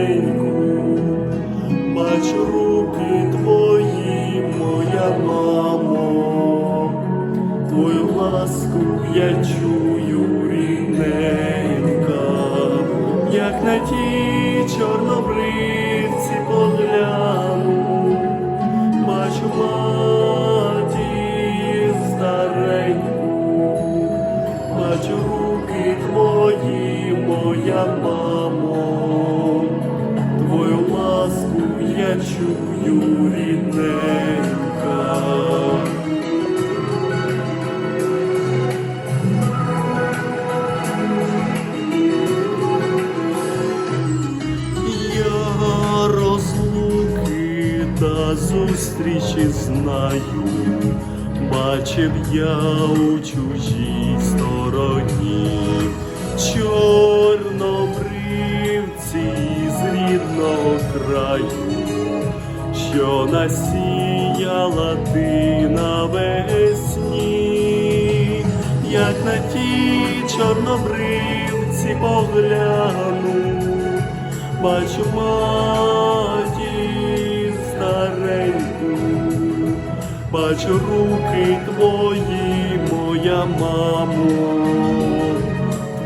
стареньку, бачу руки твої, моя мамо, твою ласку я чую рідненька, як на ті чорнобривці погляну, бачу матір стареньку, бачу руки твої, моя мамо, чую рідненька. Я розлуки та зустрічі знаю, бачив я у чужій стороні, чорнобривці з рідного краю, що насіяла ти навесні, як на ті чорнобривці погляну бачу матір стареньку, бачу руки твої, моя мамо,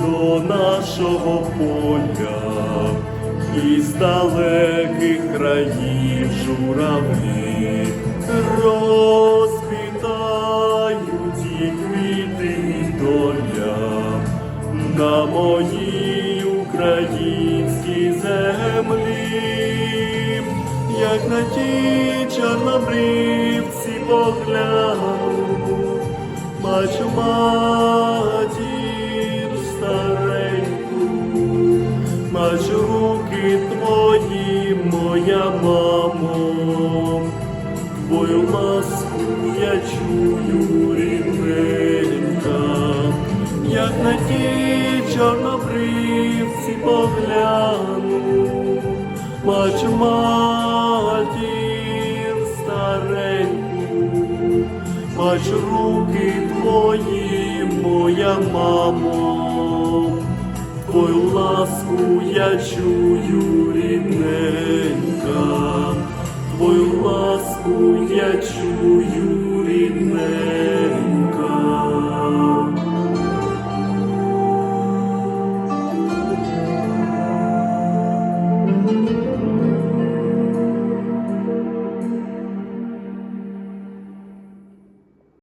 до нашого поля. Із далеких країв журавлі розквітають і квіти і доля. На моїй українській землі, як на ті чорнобривці погляну бачу я чую рідненька, як на ті чорнобривці погляну, бачу матір стареньку. Бачу руки твої, моя мамо, твою ласку я чую рідненька, твою ласку я чую.